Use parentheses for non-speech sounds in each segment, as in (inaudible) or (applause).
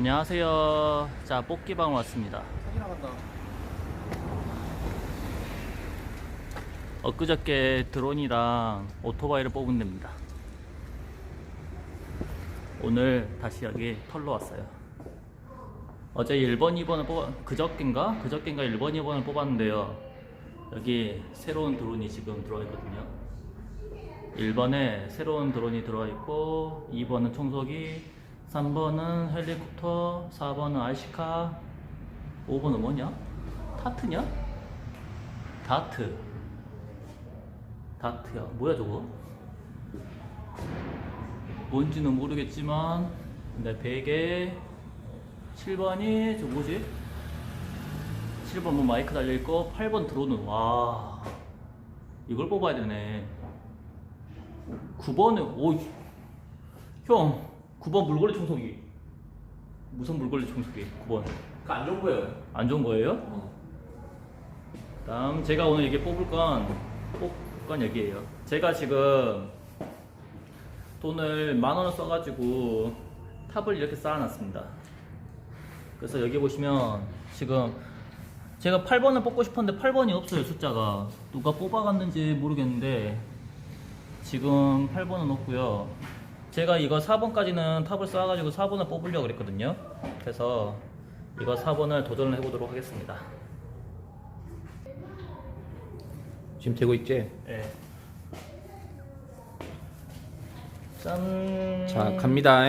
안녕하세요. 자, 뽑기방 왔습니다. 엊그저께 드론이랑 오토바이를 뽑은 데입니다. 오늘 다시 여기 털러 왔어요. 어제 1번, 2번을 뽑아, 그저께인가? 그저께인가 1번, 2번을 뽑았는데요. 여기 새로운 드론이 지금 들어와 있거든요. 1번에 새로운 드론이 들어와 있고, 2번은 청소기, 3번은 헬리콥터, 4번은 RC카, 5번은 뭐냐? 타트냐? 다트. 다트야. 뭐야 저거? 뭔지는 모르겠지만 내 베개 7번이 저 뭐지? 7번 뭐 마이크 달려있고 8번 드론은 와 이걸 뽑아야 되네 9번은 오형 9번 물걸레 청소기 무슨 물걸레 청소기 9번 그 안 좋은 거예요. 안 좋은 거예요? 어. 다음 제가 오늘 이게 뽑을 건 뽑을 건 여기에요. 제가 지금 돈을 만 원을 써가지고 탑을 이렇게 쌓아놨습니다. 그래서 여기 보시면 지금 제가 8번을 뽑고 싶었는데 8번이 없어요 숫자가 누가 뽑아갔는지 모르겠는데 지금 8번은 없고요. 제가 이거 4번까지는 탑을 쌓아가지고 4번을 뽑으려고 그랬거든요. 그래서 이거 4번을 도전을 해보도록 하겠습니다. 지금 되고 있지? 예. 짠. 자 갑니다.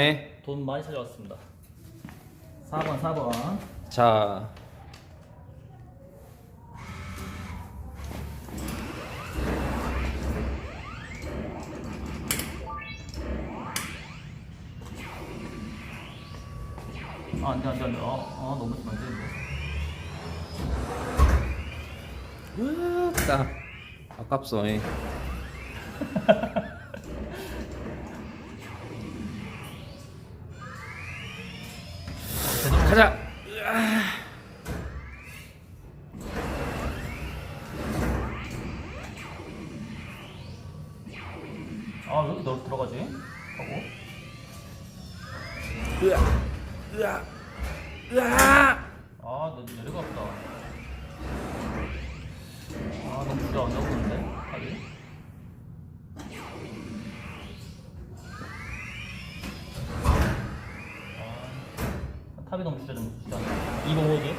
돈 많이 찾아왔습니다. 4번, 4번. 자 아, 안 돼, 안 돼, 안 돼. 어, 어 너무 안 되는데. 으따 아깝소. 예. (laughs) 가자. 아, 왜 이렇게 너 들어가지? 하고. 으아 으아 으아. 아, 너 내려가 보다. 아, 너무 주저 안 잡았는데? 하기? 아, 탑이 너무 주저 좀 주자. 2번 뭐지?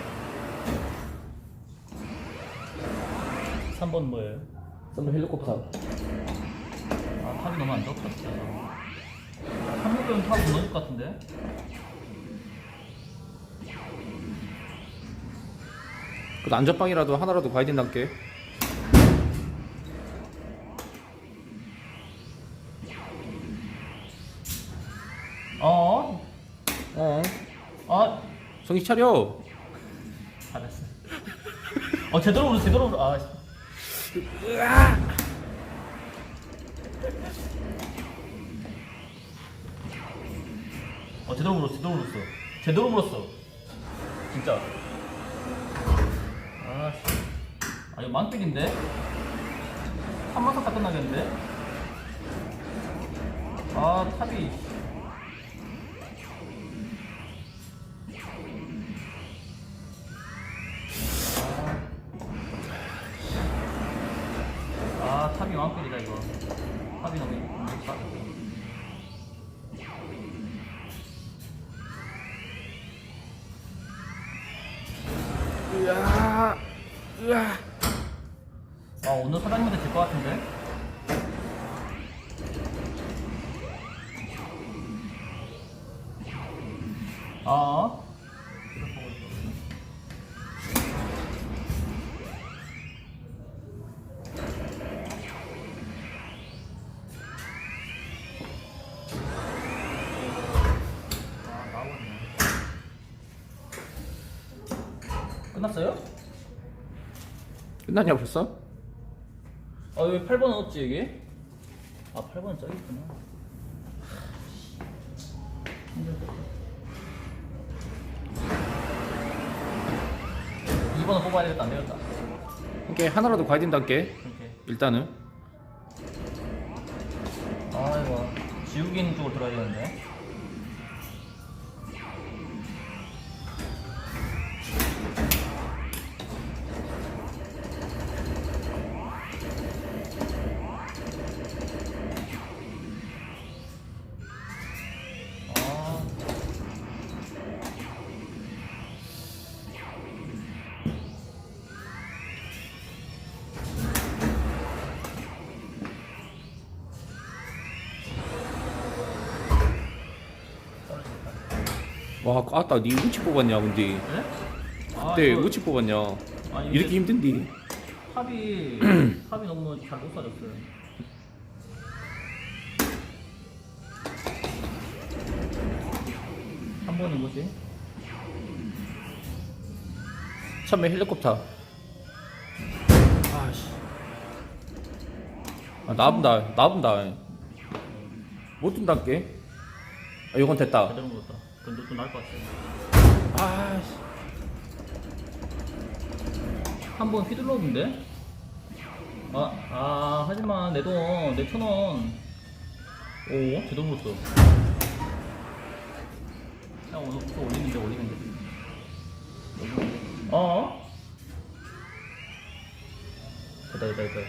3번 뭐예요? 썸머 헬리콥터. 아, 탑이 너무 안 좋다. 300개는 탑이 무너질 것 같은데? 그 안전빵이라도 하나라도 가야 된다께. 어? 어. 아, 정신 차려. 잘했어. 어, 제대로 울어, 제대로 울어. 아, 어, 제대로 물었어, 제대로 물었어. 제대로 물었어. 진짜. 아, 이거 망백인데? 한번 탔다 끝나겠는데? 아, 탑이. 아, 오늘 사장님한테 질 것 같은데? 아. 끝났어요? 끝났냐 벌써? 아 여기 8번 없지 여기? 아 8번은 저기 있구나 힘들겠다 2번은 뽑아야 되겠다 안 되겠다 이게 하나라도 가야 된다께. 이렇게 일단은. 아 이거 지우개 있는 쪽으로 들어야 되는데 와 아따 니 우치 뽑았냐 근데? 네? 아, 그때 저- 우치 뽑았냐? 아니, 이렇게 이게 힘든디 탑이 탑이 너무 잘 못 사졌어요. 한 번은 뭐지? 처음에 헬리콥터. 아씨. 아 나분다 나분다. 못 뜬다께 아 이건 됐다. 제대로 먹 근데 또 나을 것 같아. 아씨 한번 휘둘렀는데? 아, 아, 하지만 내 돈, 내 천 원. 오, 제대로 먹었어. 야, 오늘 또 올리는데, 올리는데. 어? 됐다, 됐다, 됐다.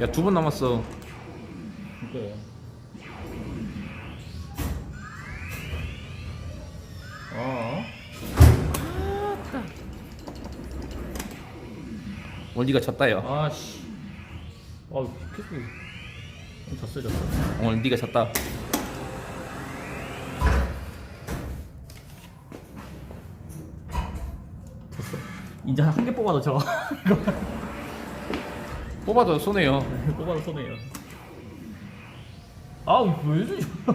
야두번 남았어 이거. 아, 오늘 니가 졌다 야 아씨. 아, 계속. 졌어, 졌어. 오늘 니가 졌다. 이제 한 개 뽑아도 져. (laughs) 뽑아도 손해요 (laughs) 뽑아도 손해요. 아, 왜 이러지? (laughs)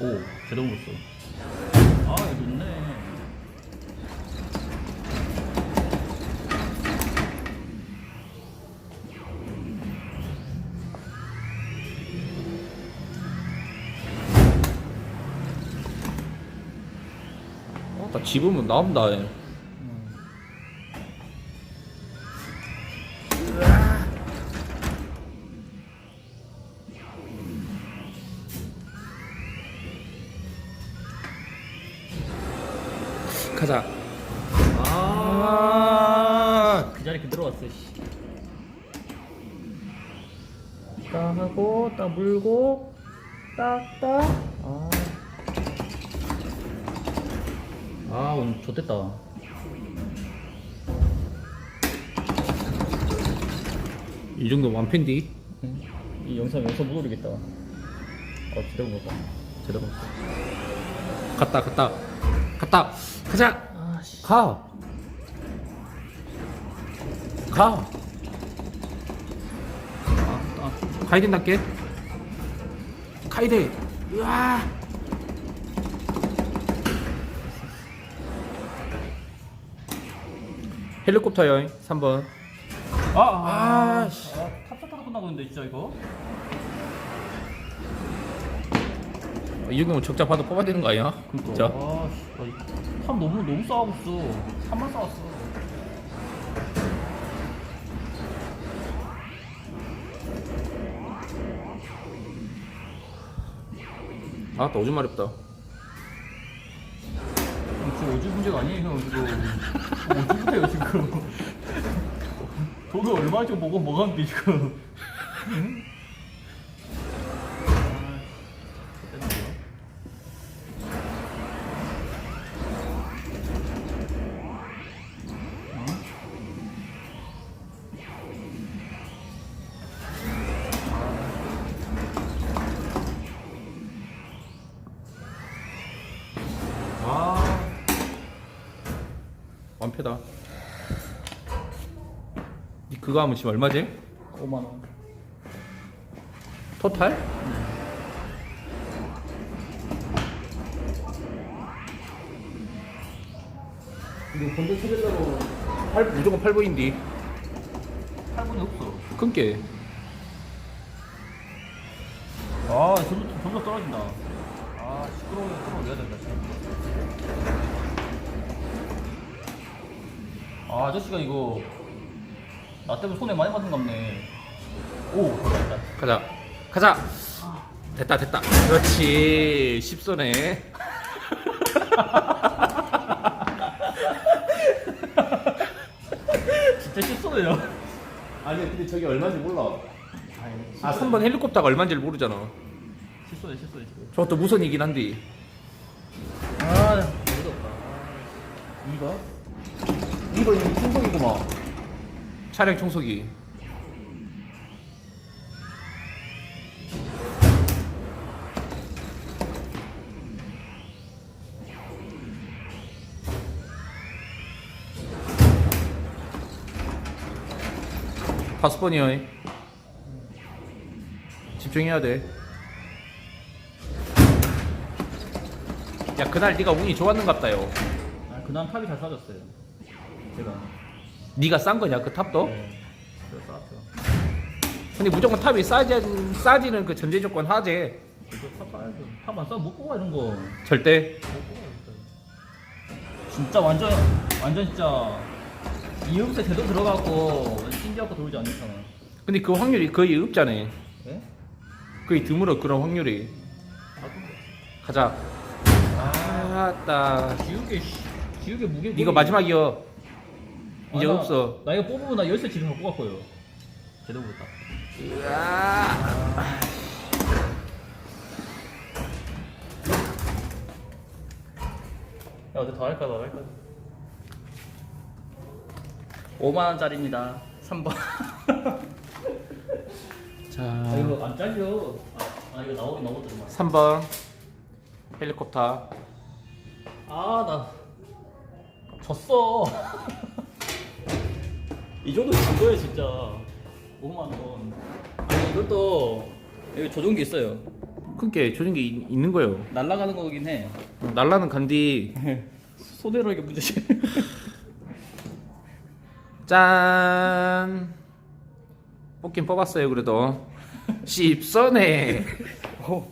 오, 제대로 먹었어. 아, 이거 좋네. 어, 나 집으면 나온다 얘. 가자 아 그 자리 그대로 왔어, 씨. 딱 하고, 딱 물고, 딱, 딱. 아. 아, 오늘 좋됐다. 이 정도 완펜디 이 영상, 영상 못 올리겠다. 어, 제대로 먹었다. 제대로 먹었어. 갔다 갔다 갔다 가자 아, 씨. 가 가. 아, 아. 가야 된다께 가야 돼 으아 헬리콥터요 3번 아, 아, 아, 씨. 아, 탑사타로 끝나고 있는데, 진짜 이거? 이 정도면 적자 봐도 뽑아야 되는 거 아니야? 진짜 아, 씨. 아, 이- 탑 너무, 너무 있어. 탑만 싸웠어. 아나 오줌 마렵다 지금 오줌 문제가 아니에요, 형, 지금. 오줌부터요, 지금. 돈을 얼마 좀 먹어 먹었는데, 지금. 응? 완패다 니 그거 하면 지금 얼마지? 5만원. 토탈? 이거 건조 찾으려고 8, 무조건 8분인디 8분이 없어. 끊게 아, 점점, 점점 떨어진다. 아, 시끄러워, 끌어올려야 된다, 지금. 아, 아저씨가 이거, 나 때문에 손에 많이 받은 갑네. 오, 됐다. 가자 가자 됐다 됐다 그렇지 10손에 (laughs) 진짜 실수네요. 아니 근데 저기 얼마인지 몰라 아 3번 헬리콥터가 얼마인지 모르잖아 실수네, 실수네, 지금. 저것도 무선이긴 한데 아, 무섭다. 이거? 이거 이거 청소기구만. 차량 청소기. 다섯 번이요. 집중해야 돼. 야 그날 네가 운이 좋았는갑다요. 아, 그날 탑이 잘 사줬어요. 제가. 네가 싼 거냐 그 탑도? 네. 그래서 쌌죠. 근데 무조건 탑이 싸지 싸지는 그 전제 조건 하지. 이거 탑 사야죠. 탑안 싸면 못 뽑아 이런 거. 못 절대. 뽑아 진짜. 진짜 완전 완전 진짜 이음새 제대로 들어가고 신기하고 들어오지 않잖아. 근데 그 확률이 거의 없잖아. 예? 거의 드물어 그런 확률이. 아, 근데. 가자. 아, 아따. 지우개 씨. 지우개 무게. 이거 마지막이요. 이제 아, 나- 없어. 나 이거 뽑으면 나 열쇠 지금 뽑을 거예요. 제대로 못다. 으아. 야 어디 더 할까 더 할까? 5만 원짜리입니다. 3번. (laughs) 자. 아 이거 안 잘려. 아, 아 이거 나오긴 나오더만. 3번. 헬리콥터. 아나 졌어. (laughs) 이 정도 진 거예요 진짜. 5만 원. 아니 이것도 여기 조종기 있어요. 큰게 조준기 있- 있는 거요. 날아가는 거긴 해. 날라는 간디. (laughs) 손으로 이게 문제지. (laughs) 짠. 뽑긴 뽑았어요 그래도. (laughs) 씹서네. 오,